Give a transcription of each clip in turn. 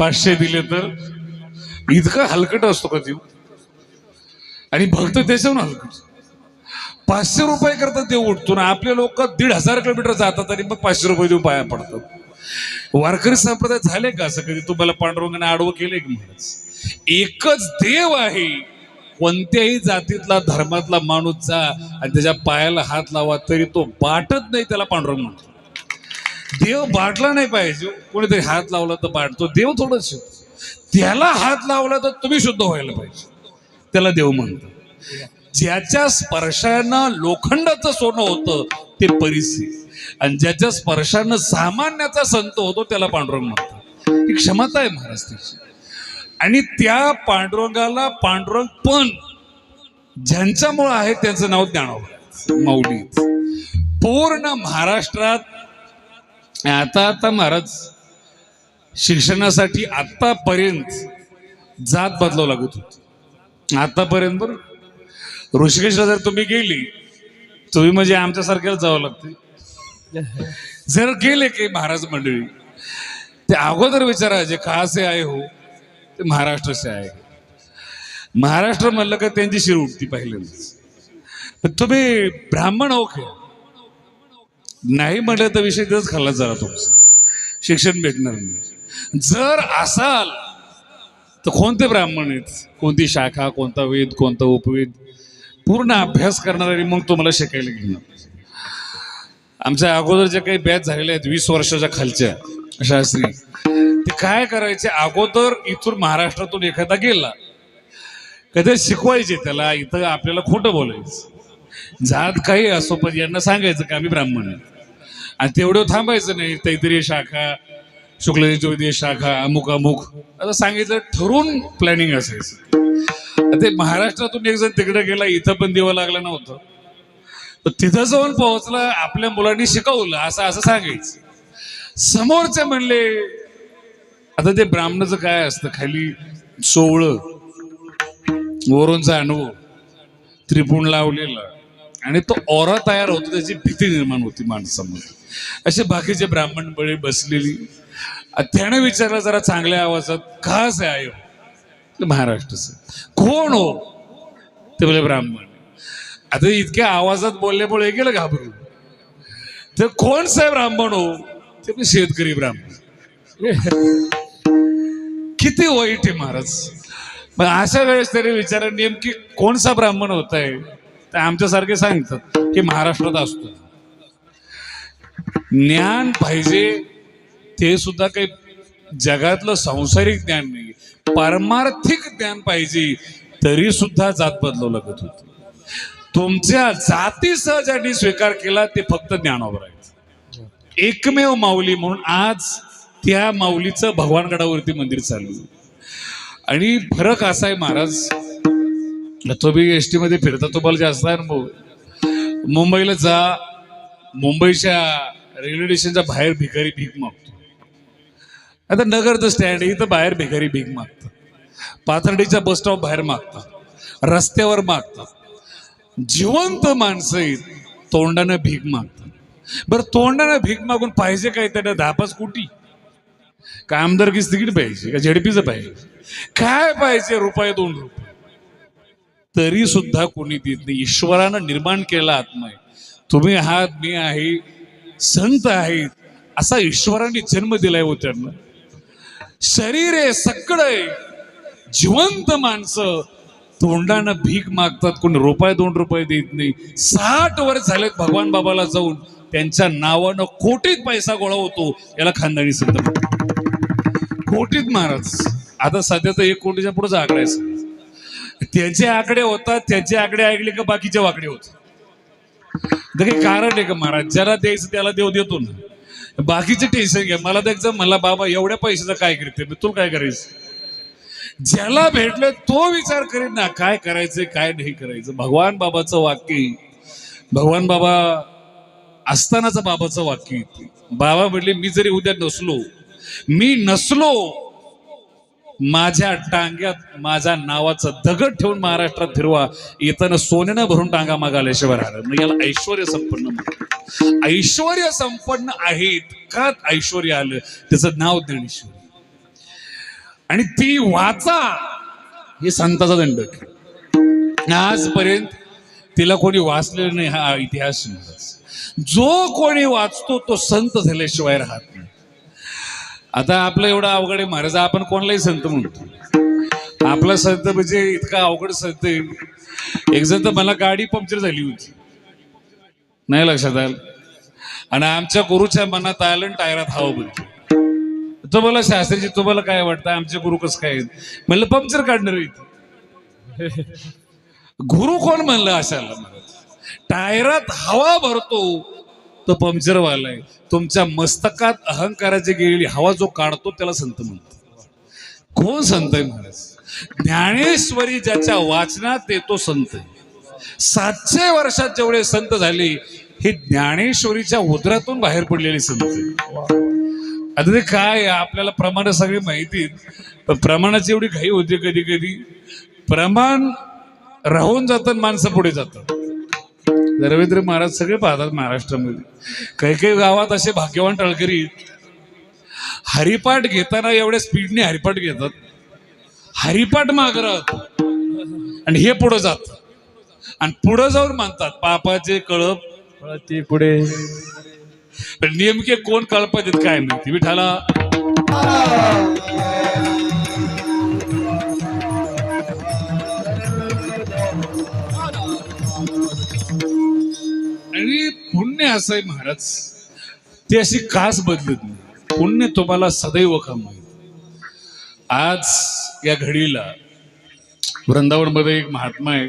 पाचशे दिले तर इतका हलकट असतो का देव आणि भक्त त्याच्यावर हलकट. पाचशे रुपये करता देव उठतो ना आपले लोक दीड हजार किलोमीटर जातात आणि मग पाचशे रुपये देऊन पाया पडतात. वारकरी संप्रदाय झाले का असं कधी? तुम्हाला पांडुरंगाने आडवं केलंय की महाराज? एकच देव आहे. कोणत्याही जातीतला धर्मातला माणूस जा आणि त्याच्या पायाला हात लावा तरी तो बाटत नाही त्याला पांडुरंग म्हणतो देव बाटला नाही पाहिजे. कोणीतरी हात लावला तर बाटतो. देव थोडं शुद्ध. त्याला हात लावला तर तुम्ही शुद्ध व्हायला पाहिजे. त्याला देव म्हणतो ज्याच्या स्पर्शानं लोखंडाचं सोनं होतं ते परिस्थिती आणि ज्याच्या स्पर्शानं सामान्याचा संत होतो त्याला पांडुरंग म्हणतात. ही क्षमता आहे महाराज त्याची आणि त्या पांडुरंगाला पांडुरंग पण ज्यांच्यामुळं आहे त्यांचं नाव ज्ञानोबा माऊली पूर्ण महाराष्ट्रात आता आता महाराज शिक्षणासाठी आतापर्यंत जात बदलावं लागत होती. आतापर्यंत बरं. ऋषिकेशला जर तुम्ही गेली तुम्ही म्हणजे आमच्यासारख्याला जावं लागते जर गेले की महाराज मंडळी ते अगोदर विचारायचे का असे आहे हो ते महाराष्ट्राचे आहे. महाराष्ट्र म्हणलं का त्यांची शिर उठती पहिल्यांदाच. तुम्ही ब्राह्मण हो खेळ नाही म्हटलं तर विषय तिथंच खाल्ला जरा तुमचा. शिक्षण भेटणार नाही. जर असाल तर कोणते ब्राह्मण आहेत? कोणती शाखा कोणता वेद कोणता उपवेद? पूर्ण अभ्यास करणारी मग तुम्हाला शिकायला घेणार. आमच्या अगोदर ज्या काही बॅच झालेल्या आहेत वीस वर्षाच्या खालच्या शास्त्री. ते काय करायचे? अगोदर इथून महाराष्ट्रातून एखादा गेला. कधी शिकवायचे त्याला इथं आपल्याला खोटं बोलायचं. जात काही असो पण यांना सांगायचं की आम्ही ब्राह्मण आणि तेवढं थांबायचं नाही. तैतरीय शाखा शुक्ल यजुर्वेदीय शाखा अमुक अमुक. असं सांगितलं ठरून प्लॅनिंग असायचं. ते महाराष्ट्रातून एक जण तिकडे गेला इथं पण देवा लागलं नव्हतं. तिथं जाऊन पोहोचला आपल्या मुलांनी शिकवलं असं असं सांगायचं. समोरचे म्हणले आता ते ब्राह्मणाचं काय असतं? खाली सोवळं वरूनचा अनुभव त्रिपुण लावलेला. आणि तो ओरा तयार होतो त्याची भीती निर्माण होती माणसामध्ये. असे बाकीचे ब्राह्मण बळी बसलेली. त्याने विचारलं जरा चांगल्या आवाजात खास आहे आयो हो? महाराष्ट्राचं. कोण हो? ते बोले ब्राह्मण. आता इतक्या आवाजात बोलल्यामुळे गेलं घाबरून. तर कोण साहेब ब्राह्मण हो? ते पण शेतकरी ब्राह्मण. किती वाईट आहे महाराज. मग अशा वेळेस तरी विचारा नेमकी कोणसा ब्राह्मण होत आहे तर आमच्यासारखे सांगतात की महाराष्ट्रात असतो. ज्ञान पाहिजे ते सुद्धा काही जगातलं सांसारिक ज्ञान नाही. पारमार्थिक ज्ञान पाहिजे तरी सुद्धा जात बदलावं लागत होती. तुमच्या जातीसह ज्यांनी स्वीकार केला ते फक्त ज्ञानावर आहे एकमेव माऊली म्हणून आज त्या माऊलीचं भगवानगडावरती मंदिर चालू. आहे. आणि फरक असा आहे महाराज तुम्ही एस टीमध्ये फिरता तुम्हाला जास्त अनुभव मुंबईला जा मुंबईच्या रेल्वे स्टेशनच्या बाहेर भिकारी भीक मागतो. आता नगरचं स्टँड आहे इथं बाहेर भिकारी भीक मागतात. पाथर्डीच्या बस स्टॉप बाहेर मागतात. रस्त्यावर मागतात. जिवंत माणसं तोंडानं भीक मागतात. बरं तोंडानं भीक मागून पाहिजे काय त्यांना? धापास कुटी. का आमदारकीच तिकीट पाहिजे का झेडपीचं पाहिजे? काय पाहिजे? रुपये दोन रुपये. तरी सुद्धा कोणी देत नाही. ईश्वरानं निर्माण केला आत्मा आहे. तुम्ही आहात मी आहे संत आहेत असा ईश्वराने जन्म दिलाय हो त्यांना. शरीर आहे सगळं आहे. जिवंत माणसं. तोंडानं भीक मागतात कोणी रुपये दोन रुपये देत नाही. साठ वर्ष झालेत भगवान बाबाला जाऊन. त्यांच्या नावानं कोटीत पैसा गोळा होतो याला खानदानी संत कोटीत महाराज. आता सध्या तर एक कोटीच्या पुढे आकडा आहे त्याचे आकडे होतात त्याचे आकडे ऐकले का बाकीचे वाकडे होतात काही कारण आहे का महाराज? ज्याला द्यायचं त्याला देव देतो ना. बाकीचे टेन्शन घ्या. मला द्यायचं मला बाबा एवढ्या पैशाचं काय करते? मी तू काय करायचं? ज्याला भेटलं तो विचार करेन ना काय करायचं काय नाही करायचं. भगवान बाबाचं वाक्य भगवान बाबा असतानाचं बाबाचं वाक्य बाबा म्हटले मी जरी उद्या नसलो मी नसलो माझ्या टांग्यात माझ्या नावाचं दगड ठेवून महाराष्ट्रात फिरवा. येताना सोन्यानं भरून टांगा मागाल्याशिवाय शिवाय मग याला ऐश्वर संपन्न ऐश्वर संपन्न आहेत का? ऐश्वर आलं. त्याचं नाव ज्ञानेश्वर. आणि ती वाचा हे संताचा दंड. आजपर्यंत तिला कोणी वाचलेलं नाही हा इतिहास जो कोणी वाचतो तो संत झाल्याशिवाय राहत नाही. आता आपलं एवढं अवघड आहे महाराज आपण कोणालाही संत म्हणतो आपला संत म्हणजे इतका अवघड संत आहे. एक जण तर मला गाडी पंक्चर झाली होती. नाही लक्षात आलं. आणि आमच्या गुरुच्या मनात आलं आणि टायरात हवा बोलतो तुम्हाला शास्त्रीजी तुम्हाला काय वाटतं? आमचे गुरु कसं काय आहेत? म्हणलं पंक्चर काढणार आहेत. गुरु कोण म्हणलं अशाला? टायरात हवा भरतो. तो पंक्चर आहे तुमच्या मस्तकात अहंकाराची गेलेली हवा जो काढतो त्याला संत म्हणतो कोण संत आहे महाराज? ज्ञानेश्वरी ज्याच्या वाचनात येतो संत आहे. सातशे वर्षात जेवढे संत झाले हे ज्ञानेश्वरीच्या उदरातून बाहेर पडलेले संत आता ते काय आहे, आपल्याला प्रमाण सगळी माहिती आहेत. पण प्रमाणाची एवढी घाई होते कधी कधी. प्रमाण राहून जातात माणसं पुढे जातात. रवींद्र महाराज सगळे पाहतात महाराष्ट्रामध्ये. काही काही गावात असे भाग्यवान टळकरी हरिपाठ घेताना एवढ्या स्पीडने हरिपाठ घेतात. हरिपाठ माग राहत. आणि हे पुढे जात. आणि पुढे जाऊन मानतात पापाचे कळप ते पुढे. पण नेमके कोण कळपात आहेत काय माहिती? विठाला पुण्य असं आहे महाराज. ते अशी कास बदलत नाही पुण्य तुम्हाला सदैव कमाई आज या घडीला वृंदावनमध्ये एक महात्मा आहे.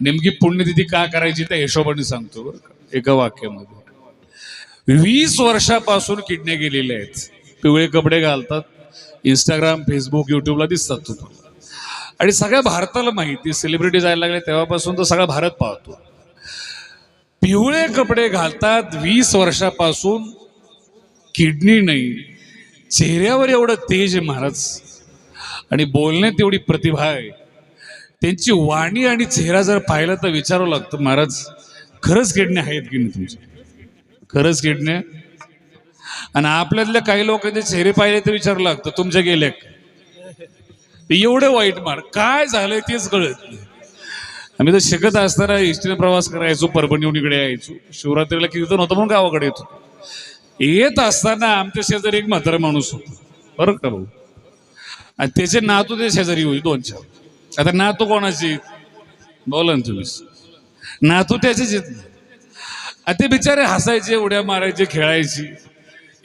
नेमकी पुण्यतिथी का करायची त्या हिशोबाने सांगतो एका वाक्यामध्ये. वीस वर्षापासून किडण्या गेलेल्या आहेत. पिवळे कपडे घालतात. इंस्टाग्राम फेसबुक युट्यूबला दिसतात तुम्हाला. आणि सगळ्या भारताला माहिती सेलिब्रिटी जायला लागले तेव्हापासून तर सगळा भारत पाहतो. पिवळे कपडे घालतात वीस वर्षापासून किडनी नाही. चेहऱ्यावर एवढं तेज आहे महाराज. आणि बोलण्यात एवढी प्रतिभा आहे. त्यांची वाणी आणि चेहरा जर पाहिला तर विचारावं लागतं महाराज खरंच किडण्या आहेत की नाही तुमच्या खरंच किडण्या आणि आपल्यातल्या काही लोकांचे चेहरे पाहिले तर विचारावं लागतं तुमच्या गेल्या एवढे एवढं वाईट मार काय झालंय तेच कळत नाही. आम्ही तर शिकत असताना एसटीने प्रवास करायचो परभणीहून इकडे यायचो. शिवरात्रीला कीर्तन होतं म्हणून गावाकडे येतो येत असताना आमच्या शेजारी एक म्हातारा माणूस होता. बरं का भाऊ? आणि त्याचे नातू ते शेजारी होईल दोन चार. आता नातू कोणाची बोला ना तुम्ही. नातू त्याचेच येत नाही आणि ते बिचारे हसायचे उड्या मारायचे खेळायची.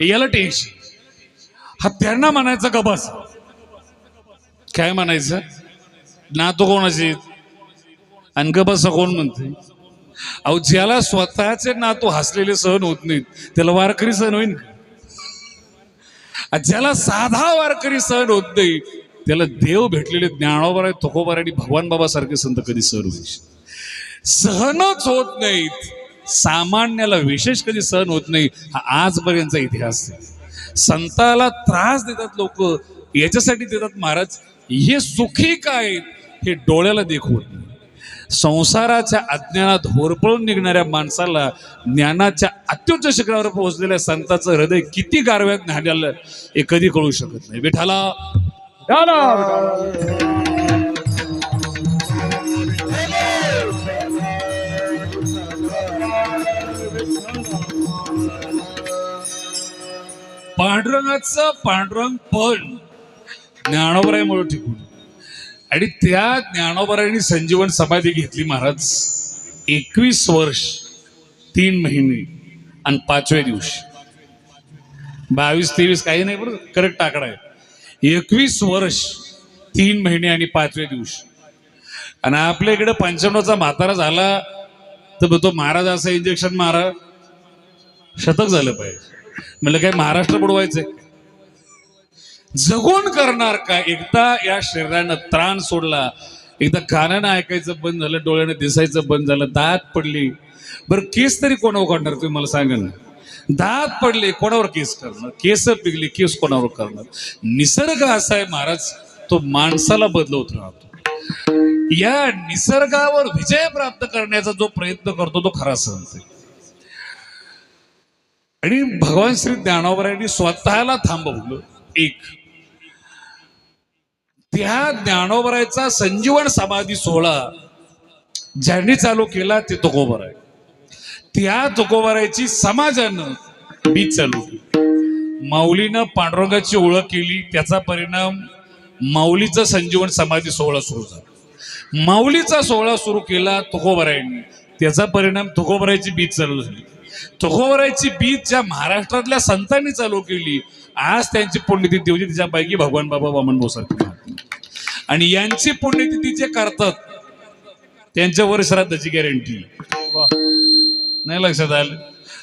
याला टेन्शन हा त्यांना म्हणायचा गबास. काय म्हणायचं? नातू कोणाची आणि बसा कोण म्हणते अहो ज्याला स्वतःचे नातू हसलेले सहन होत नाहीत त्याला वारकरी सहन होईन का? ज्याला साधा वारकरी सहन होत नाही त्याला देव भेटलेले ज्ञानोबर आहे तुकोबर आणि भगवान बाबासारखे संत कधी सहन होईल सहनच होत नाहीत. सामान्याला विशेष कधी सहन होत नाही हा आजपर्यंतचा इतिहास आहे. संताला त्रास देतात लोक याच्यासाठी देतात महाराज हे सुखी काय हे डोळ्याला देखवत नाही. संसाराच्या अज्ञानात होरपळून निघणाऱ्या माणसाला ज्ञानाच्या अत्युच्च शिखरावर पोहोचलेल्या संताचं हृदय किती गारव्यात न्हाण्याला हे कधी कळू शकत नाही. विठाला पांडुरंगाचं पांडुरंग पण ज्ञानोबरायमुळे टिकून. आणि त्या ज्ञानोबरायांनी संजीवन समाधी घेतली महाराज. एकवीस वर्ष तीन महिने आणि पाचव्या दिवशी. बावीस तेवीस काही नाही बरं करेक्ट आकडा आहे. एकवीस वर्ष तीन महिने आणि पाचव्या दिवशी. आणि आपल्या इकडे पंच्याण्णवचा म्हातारा झाला तर तो महाराज असं इंजेक्शन मारा. शतक झालं पाहिजे. म्हणलं काय महाराष्ट्र बुडवायचंय? जगून करणार का? एकदा या शरीरानं त्राण सोडला एकदा कानानं ऐकायचं बंद झालं डोळ्यानं दिसायचं बंद झालं दात पडली. बरं केस तरी कोणावर काढणार तुम्ही? मला सांगा ना. दात पडले कोणावर केस करणार? केस पिकले केस कोणावर करणार? निसर्ग असा आहे महाराज तो माणसाला बदलवत राहतो. या निसर्गावर विजय प्राप्त करण्याचा जो प्रयत्न करतो तो खरा संत आहे. आणि भगवान श्री ज्ञानोबरांनी स्वतःला थांबवलं. एक. त्या ज्ञानोबरायचा संजीवन समाधी सोहळा ज्यांनी चालू केला ते तुकोबर आहे त्या तुकोबरायची समाजानं मी चालू माऊलीनं पांडुरंगाची ओळख केली त्याचा परिणाम माऊलीचा संजीवन समाधी सोहळा सुरू झाला. माऊलीचा सोहळा सुरू केला तुकोबरायांनी. त्याचा परिणाम तुकोबरायची बीज चालू झाली. तुकोबरायची बीज ज्या महाराष्ट्रातल्या संतांनी चालू केली आज त्यांची पुण्यतिथी होती त्याच्यापैकी भगवान बाबा वामन भाऊ आणि यांची पुण्यतिथी जे करतात त्यांच्यावर श्राद्धाची गॅरंटी नाही लक्षात आलं?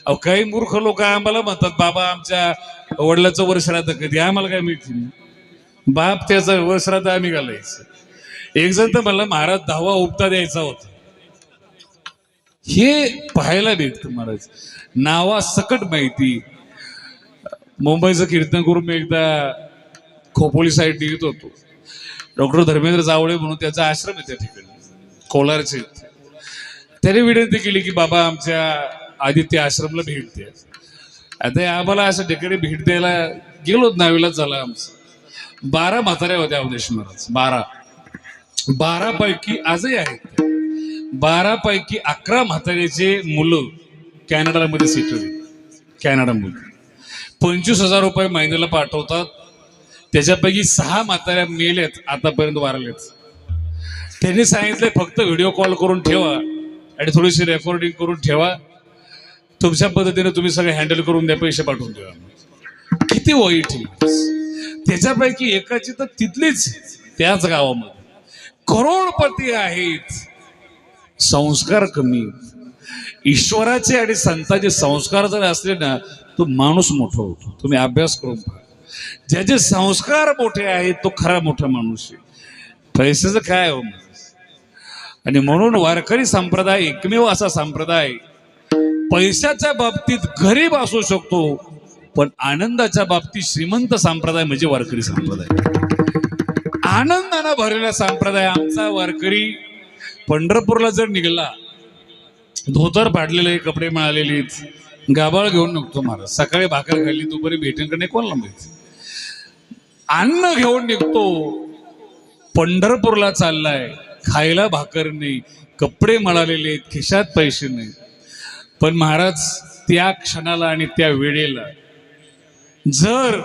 अहो काही मूर्ख लोक आम्हाला म्हणतात बाबा आमच्या वडिलाचं वर्षराध कधी? आम्हाला काय मिळतील नाही. बाप त्याचं वर्षराध आम्ही घालायचं. एक जण तर मला महाराज दहावा उपता द्यायचा होता. हे पाहायला भेटतं महाराज. नावा सकट माहिती. मुंबईचं कीर्तन करून मी एकदा खोपोली साईड निघत होतो. डॉक्टर धर्मेंद्र जावळे म्हणून त्याचा आश्रम आहे त्या ठिकाणी. कोलारचे. त्याने विनंती केली की बाबा आमच्या आदित्य आश्रमला भेट द्या. आता आम्हाला असं ठिकाणी भेट द्यायला गेलो नावेलाच झाला आमचं. बारा म्हाताऱ्या होत्या अवधेश महाराज. बारा. बारा पैकी आजही आहेत बारापैकी अकरा म्हाताऱ्याचे मुलं कॅनडामध्ये सेटल कॅनडा कॅनडामध्ये पंचवीस हजार रुपये महिन्याला पाठवतात. त्याच्यापैकी सहा म्हाताऱ्या मेल्यात आतापर्यंत वारलेत त्यांनी सांगितलं फक्त व्हिडिओ कॉल करून ठेवा आणि थोडीशी रेकॉर्डिंग करून ठेवा. तुमच्या पद्धतीने तुम्ही सगळं हँडल करून द्या पैसे पाठवून द्या. किती वाईट त्याच्यापैकी एकाची तर तिथलीच त्याच गावामध्ये. करोडपती आहेत. संस्कार कमी. ईश्वराचे आणि संतांचे संस्कार जर असले ना तो माणूस मोठा होतो. तुम्ही अभ्यास करून पहा. ज्याचे संस्कार मोठे आहेत तो खरा मोठा माणूस आहे. पैशाचं काय हो आणि म्हणून वारकरी संप्रदाय एकमेव असा संप्रदाय पैशाच्या बाबतीत गरीब असू शकतो पण आनंदाच्या बाबतीत श्रीमंत संप्रदाय म्हणजे वारकरी संप्रदाय. आनंदानं भरलेला संप्रदाय आमचा वारकरी पंढरपूरला जर निघाला धोतर फाडलेले कपडे मिळालेले गाबाळ घेऊन निघतो महाराज सकाळी भाकर खाल्ली दुपारी नाही कोण लांबायचं अन्न घेऊन निघतो. पंढरपूरला चाललाय. खायला भाकर नाही कपडे मळालेले आहेत, खिशात पैसे नाही. पण महाराज त्या क्षणाला आणि त्या वेळेला जर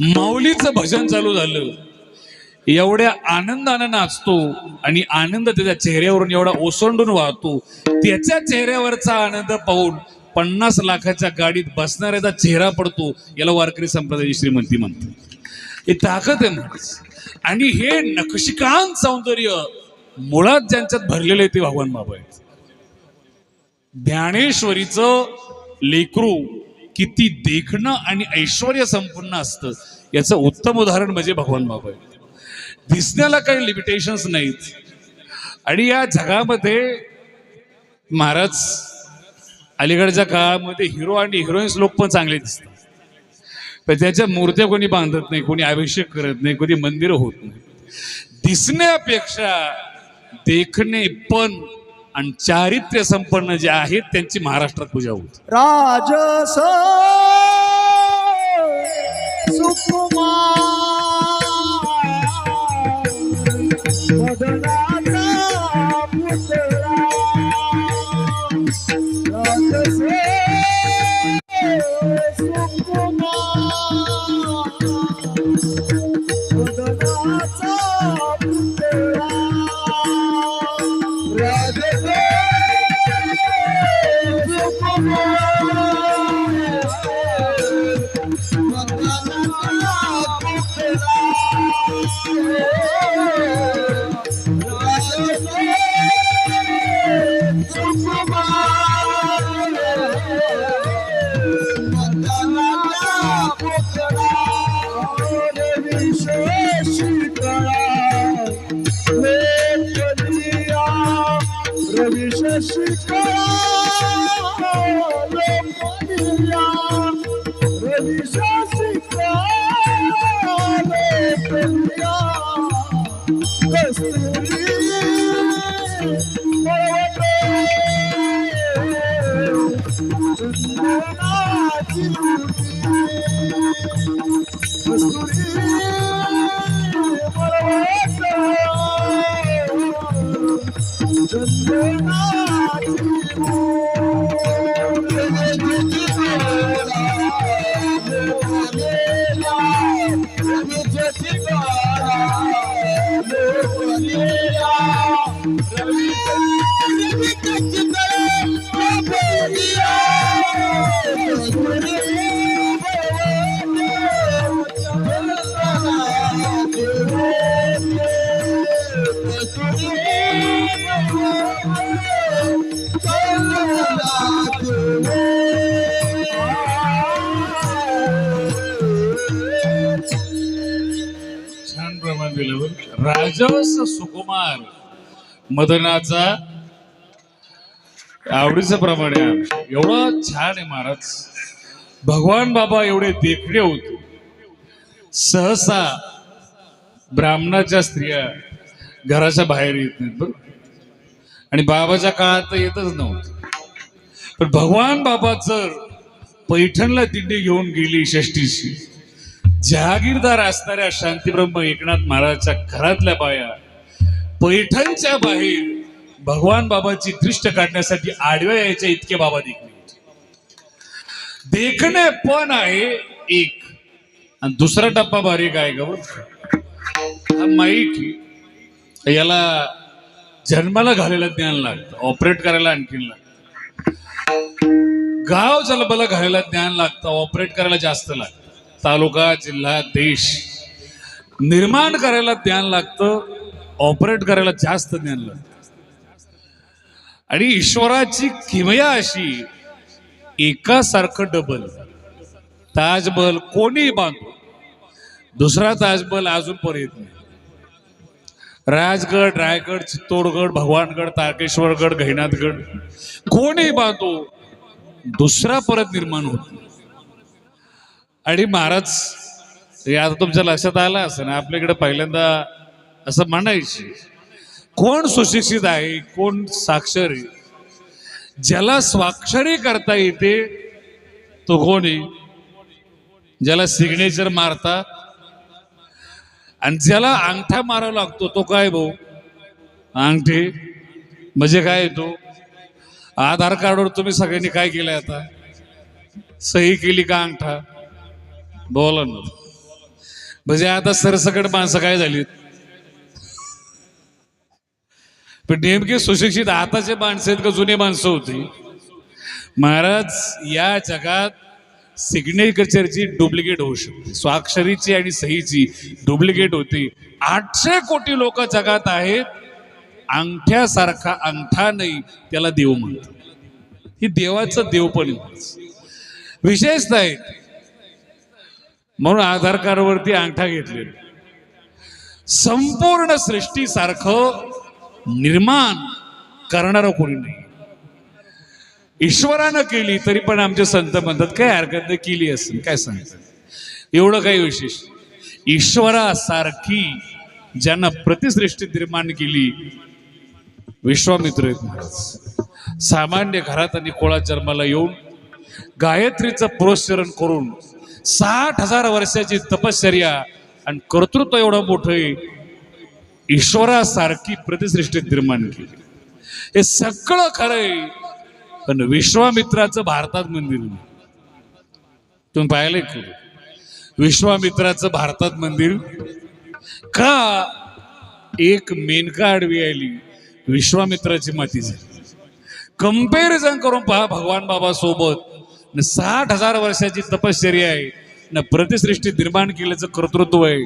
माऊलीचं भजन चालू झालं एवढ्या आनंदानं नाचतो आणि आनंद त्याच्या चेहऱ्यावरून एवढा ओसंडून वाहतो. त्याच्या चेहऱ्यावरचा आनंद पाहून पन्नास लाखाच्या गाडीत बसणाऱ्याचा चेहरा पडतो. याला वारकरी संप्रदायाची श्रीमंती म्हणते हे ताकद आहे महाराज. आणि हे नक्षिकांत सौंदर्य मुळात ज्यांच्यात भरलेलं आहे ते भगवान बाबा आहेत. ज्ञानेश्वरीचं लेकरू किती देखणं आणि ऐश्वर संपन्न असतं. याचं उत्तम उदाहरण म्हणजे भगवान बाबा आहे दिसण्याला काही लिमिटेशन्स नाहीत. आणि या जगामध्ये महाराज अलीकडच्या काळामध्ये हिरो आणि हिरोईन्स लोक पण चांगले दिसतात. पण त्याच्या मूर्त्या कोणी बांधत नाही कोणी अभिषेक करत नाही कोणी मंदिर होत नाही. दिसण्यापेक्षा देखणे पण आणि चारित्र्य संपन्न जे आहेत त्यांची महाराष्ट्रात पूजा होते. राजस বিশেষ বিশেষ राजस सुकुमार. मदनाचा आवडीचं प्रमाण आहे एवढं छान आहे महाराज. भगवान बाबा एवढे देखणे होते. सहसा ब्राह्मणाच्या स्त्रिया घराच्या बाहेर येत नाहीत बरोबर? आणि बाबाच्या काळात तर येतच नव्हतं. पण भगवान बाबा जर पैठणला दिंडी घेऊन गेली षष्टीशी जहागीरदार असणाऱ्या शांतीब्रह्म एकनाथ महाराजच्या घरातल्या बाया पैठणच्या बाहेर भगवान बाबाची दृष्ट काढण्यासाठी आडव्या यायच्या इतके बाबा देखणे देखणे पण आहे एक. आणि दुसरा टप्पा बारीक आहे का बरं? हा माईक याला जन्माला घालायला ज्ञान लागतं. ऑपरेट करायला आणखीन लागतं. गाव जलबाला घालायला ज्ञान लागतं. ऑपरेट करायला जास्त लागतं. तालुका जिल्हा देश. निर्माण करायला ज्ञान लागतं ऑपरेट करायला जास्त ज्ञान लागतं. आणि ईश्वराची किमया अशी एकासारखं डबल ताजमहल कोणी बांधतो दुसरा ताजमहल अजून पण येत नाही. राजगड रायगड चित्तोडगड भगवानगड तारकेश्वरगड घैनाथगड कोणी बांधतो दुसरा परत निर्माण होतो आणि महाराज हे आता तुमच्या लक्षात आलं असं ना आपल्याकडे पहिल्यांदा असं म्हणायची कोण सुशिक्षित आहे कोण साक्षरी ज्याला स्वाक्षरी करता येते तो कोणी ज्याला सिग्नेचर मारता आणि ज्याला अंगठा मारावा लागतो तो काय भाऊ? अंगठी. म्हणजे काय तो? आधार कार्डवर तुम्ही सगळ्यांनी काय केलं आता? सही केली का अंगठा? बोला ना. म्हणजे आता सरसकट माणसं काय झालीत? पण नेमके सुशिक्षित आताचे माणसं आहेत का जुने माणसं होती? महाराज या जगात सिग्नेचरची डुप्लिकेट होऊ शकते. स्वाक्षरीची आणि सहीची डुप्लिकेट होती. आठशे कोटी लोक जगात आहेत. अंगठ्यासारखा अंगठा नाही त्याला देव म्हणतो ही देवाचं देवपण विशेष नाही म्हणून आधार कार्डवरती अंगठा घेतले संपूर्ण सृष्टीसारखं निर्माण करणारं कोणी नाही. ईश्वरानं केली तरी पण आमचे संत म्हणतात काय हरकत नाही केली असेल काय सांगतात एवढं काही विशेष. ईश्वरासारखी ज्यांना प्रतिसृष्टी निर्माण केली विश्वामित्र आहेत महाराज. सामान्य घरात आणि कोळा जन्माला येऊन गायत्रीचं पुरस्चरण करून साठ हजार वर्षाची तपश्चर्या आणि कर्तृत्व एवढं मोठं आहे. ईश्वरासारखी प्रतिसृष्टी निर्माण केली. हे सगळं खरं आहे. पण विश्वामित्राचं भारतात मंदिर तुम्ही पाहिलंय कुठे विश्वामित्राचं भारतात मंदिर? का? एक मेनका आडवी आली? विश्वामित्राची माती झाली. कंपॅरिझन करून पहा भगवान बाबा सोबत न साठ हजार वर्षाची तपश्चर्या आहे न प्रतिसृष्टी निर्माण केल्याचं कर्तृत्व आहे.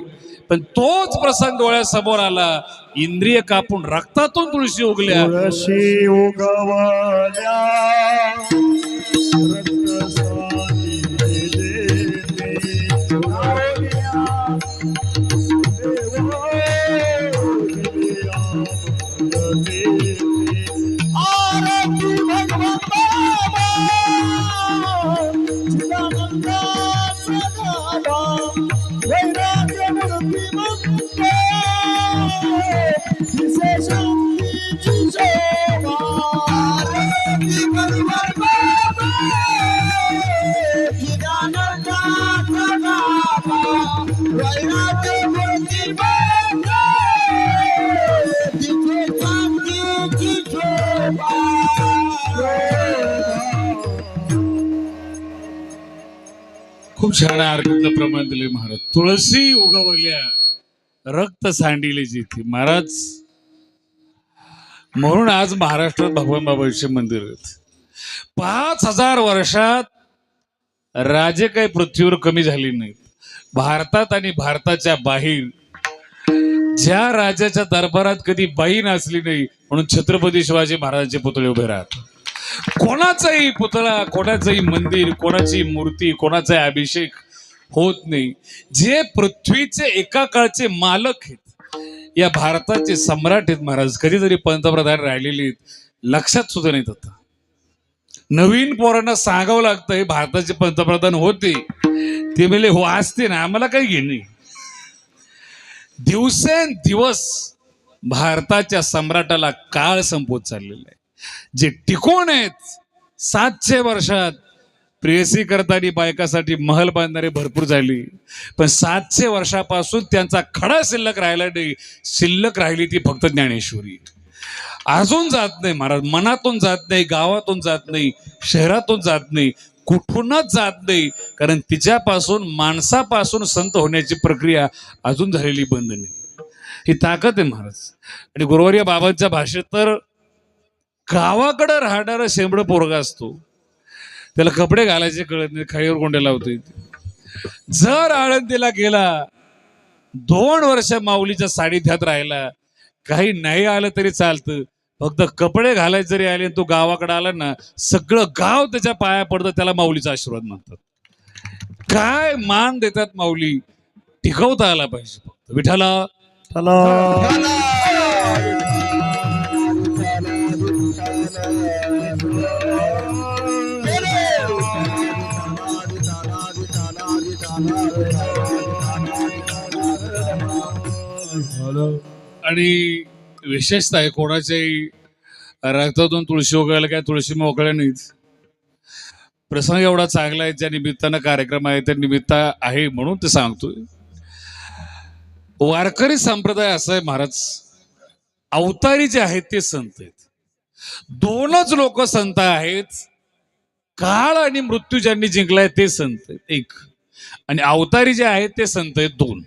पण तोच प्रसंग डोळ्यासमोर आला इंद्रिय कापून रक्तातून तुळशी उगल्या. छान आरतीतलं प्रमाण दिले महाराज. तुळशी उगवल्या रक्त सांडिले जिथे. महाराज म्हणून आज महाराष्ट्रात भगवान बाबाचे मंदिर आहेत. पाच हजार वर्षात राजे काही पृथ्वीवर कमी झाली नाहीत भारतात आणि भारताच्या बाहेर ज्या राजाच्या दरबारात कधी बाई नाचली नाही म्हणून छत्रपती शिवाजी महाराजांचे पुतळे उभे राहतात. कोणाचाही पुतळा कोणाचंही मंदिर कोणाची मूर्ती कोणाचाही अभिषेक होत नाही. जे पृथ्वीचे एका काळचे मालक आहेत या भारताचे सम्राट आहेत महाराज. कधीतरी पंतप्रधान राहिलेले लक्षात सुद्धा नाही आता. नवीन पोरांना सांगावं लागतं हे भारताचे पंतप्रधान होते. ते म्हणजे हो असते ना आम्हाला काही घेणे दिवसेंदिवस भारताच्या सम्राटाला काळ संपवत चाललेला आहे. जे टिकून आहेत सातशे वर्षात प्रेयसी करताना बायकासाठी महल बांधणारे भरपूर झाली. पण सातशे वर्षापासून त्यांचा खडा शिल्लक राहिला नाही. शिल्लक राहिली ती फक्त ज्ञानेश्वरी. अजून जात नाही महाराज मनातून जात नाही गावातून जात नाही शहरातून जात नाही कुठूनच जात नाही. कारण तिच्यापासून माणसापासून संत होण्याची प्रक्रिया अजून झालेली बंद नाही. ही ताकद आहे महाराज. आणि गुरुवारी बाबांच्या भाषेत तर गावाकडं राहणारा शेंबड पोरगा असतो. त्याला कपडे घालायचे कळत नाही खाईवर कोंडे लावतो जर आळंदीला गेला दोन वर्ष माऊलीच्या सानिध्यात राहिला काही नाही आलं तरी चालतं. फक्त कपडे घालायचे जरी आले आणि तो गावाकडे आला ना सगळं गाव त्याच्या पाया पडतं त्याला माऊलीचा आशीर्वाद मानतात काय मान देतात माऊली? टिकवता आला पाहिजे फक्त. विठाला आणि विशेषतः आहे कोणाच्याही रक्तातून तुळशी उगवायला काय तुळशी मोकळ्या नाहीत. प्रसंग एवढा चांगला आहे ज्या निमित्तानं कार्यक्रम आहे त्या निमित्त आहे म्हणून ते सांगतोय. वारकरी संप्रदाय असा आहे महाराज. अवतारी जे आहेत ते संत आहेत. दोनच लोक संत आहेत. काळ आणि मृत्यू ज्यांनी जिंकलाय ते संत आहेत एक. आणि अवतारी जे आहेत ते संत आहेत दोन.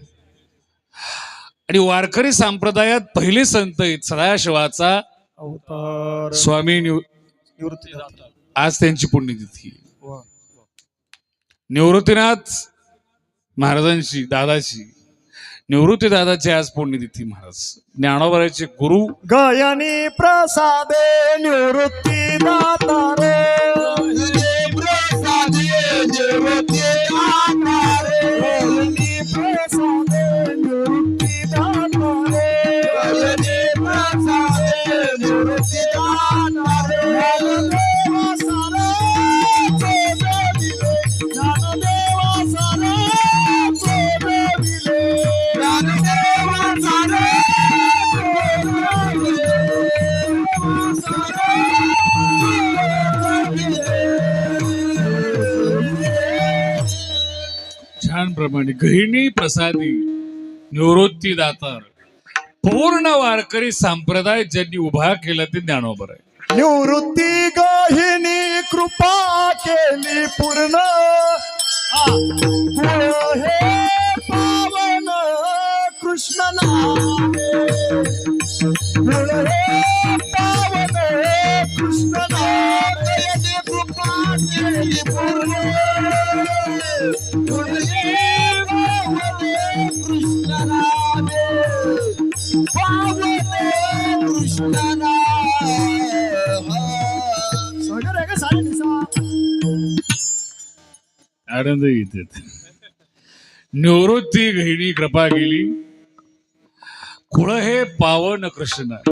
आणि वारकरी संप्रदायात पहिले संत सदाशिवाचा अवतार स्वामी निव- निवृत्ती आज त्यांची पुण्यतिथी. निवृत्तीनाथ महाराजांची दादाची. निवृत्ती दादाची आज पुण्यतिथी महाराज. ज्ञानोबराचे गुरु. गयानी प्रसादे निवृत्ती दातारे गयानी त्याप्रमाणे गहिणी प्रसादी निवृत्ती दातार पूर्ण वारकरी संप्रदाय ज्यांनी उभा केला ते ज्ञानोबर आहे निवृत्ती गहिनी कृपा केली पूर्ण. हा. गुण हे पावन कृष्ण नामे. गुण हे पावन कृष्ण नामे कृपा केली पूर्ण. गुण हे आनंद येतात निवृत्ती गहिणी कृपा केली. कुळ हे पावन कृष्ण.